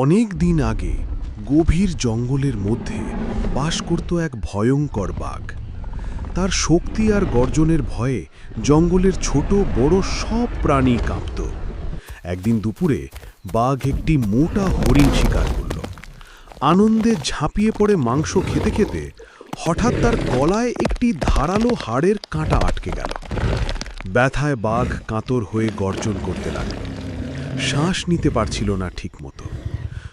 অনেক দিন আগে গভীর জঙ্গলের মধ্যে বাস করত এক ভয়ঙ্কর বাঘ। তার শক্তি আর গর্জনের ভয়ে জঙ্গলের ছোট, বড় সব প্রাণী কাঁপত। একদিন দুপুরে বাঘ একটি মোটা হরিণ শিকার করল। আনন্দে ঝাঁপিয়ে পড়ে মাংস খেতে খেতে হঠাৎ তার গলায় একটি ধারালো হাড়ের কাঁটা আটকে গেল। ব্যথায় বাঘ কাতর হয়ে গর্জন করতে লাগল। শ্বাস নিতে পারছিল না ঠিকমতো।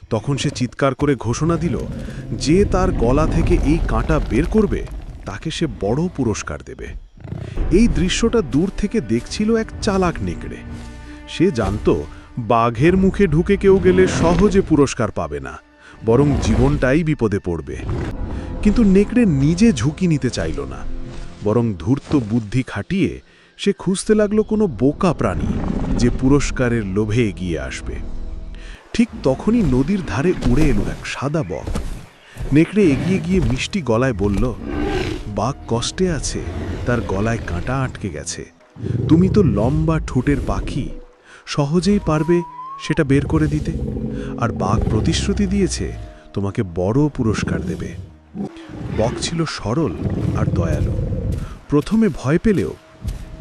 তখন সে চিৎকার করে ঘোষণা দিল যে তার গলা থেকে এই কাঁটা বের করবে, তাকে সে বড় পুরস্কার দেবে। এই দৃশ্যটা দূর থেকে দেখছিল এক চালাক নেকড়ে। সে জানত বাঘের মুখে ঢুকে কেউ গেলে সহজে পুরস্কার পাবে না, বরং জীবনটাই বিপদে পড়বে। কিন্তু নেকড়ে নিজে ঝুঁকি নিতে চাইল না, বরং ধূর্ত বুদ্ধি খাটিয়ে সে খুঁজতে লাগল কোনো বোকা প্রাণী যে পুরস্কারের লোভে এগিয়ে আসবে। ঠিক তখনই নদীর ধারে উড়ে এলো এক সাদা বক। নেকড়ে এগিয়ে গিয়ে মিষ্টি গলায় বলল, বাঘ কষ্টে আছে, তার গলায় কাঁটা আটকে গেছে। তুমি তো লম্বা ঠোঁটের পাখি, সহজেই পারবে সেটা বের করে দিতে। আর বাঘ প্রতিশ্রুতি দিয়েছে, তোমাকে বড় পুরস্কার দেবে বক ছিল সরল আর দয়ালু। প্রথমে ভয় পেলেও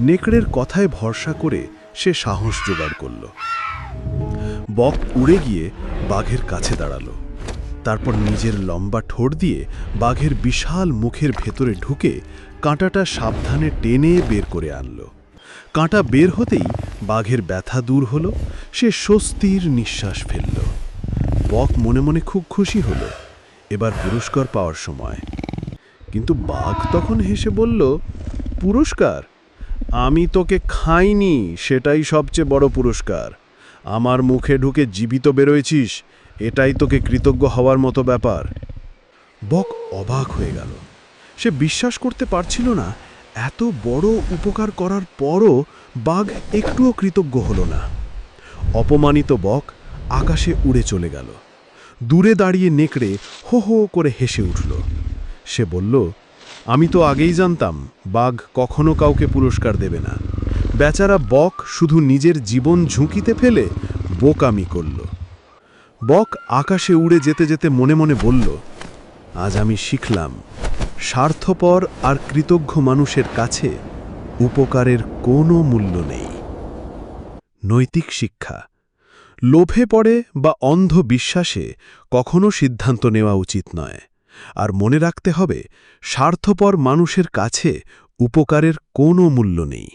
নেকড়ের কথায় ভরসা করে সে সাহস জোগাড় করল। বক উড়ে গিয়ে বাঘের কাছে দাঁড়াল। তারপর নিজের লম্বা ঠোঁট দিয়ে বাঘের বিশাল মুখের ভেতরে ঢুকে কাঁটাটা সাবধানে টেনে বের করে আনলো। কাঁটা বের হতেই বাঘের ব্যথা দূর হলো, সে স্বস্তির নিঃশ্বাস ফেলল। বক মনে মনে খুব খুশি হলো, এবার পুরস্কার পাওয়ার সময়। কিন্তু বাঘ তখন হেসে বলল, পুরস্কার? আমি তোকে খাইনি, সেটাই সবচেয়ে বড় পুরস্কার। আমার মুখে ঢুকে জীবিত বেরোয়েছিস, এটাই তোকে কৃতজ্ঞ হওয়ার মতো ব্যাপার। বক অবাক হয়ে গেল। সে বিশ্বাস করতে পারছিল না, এত বড় উপকার করার পরও বাঘ একটুও কৃতজ্ঞ হলো না। অপমানিত বক আকাশে উড়ে চলে গেল। দূরে দাঁড়িয়ে নেকড়ে হো হো করে হেসে উঠল। সে বলল, আমি তো আগেই জানতাম, বাঘ কখনো কাউকে পুরস্কার দেবে না। বেচারা বক শুধু নিজের জীবন ঝুঁকিতে ফেলে বোকামি করল। বক আকাশে উড়ে যেতে যেতে মনে মনে বলল, আজ আমি শিখলাম, স্বার্থপর আর কৃতজ্ঞ মানুষের কাছে উপকারের কোনো মূল্য নেই। নৈতিক শিক্ষা, লোভে পড়ে বা অন্ধ বিশ্বাসে কখনো সিদ্ধান্ত নেওয়া উচিত নয়। আর মনে রাখতে হবে, স্বার্থপর মানুষের কাছে উপকারের কোনো মূল্য নেই।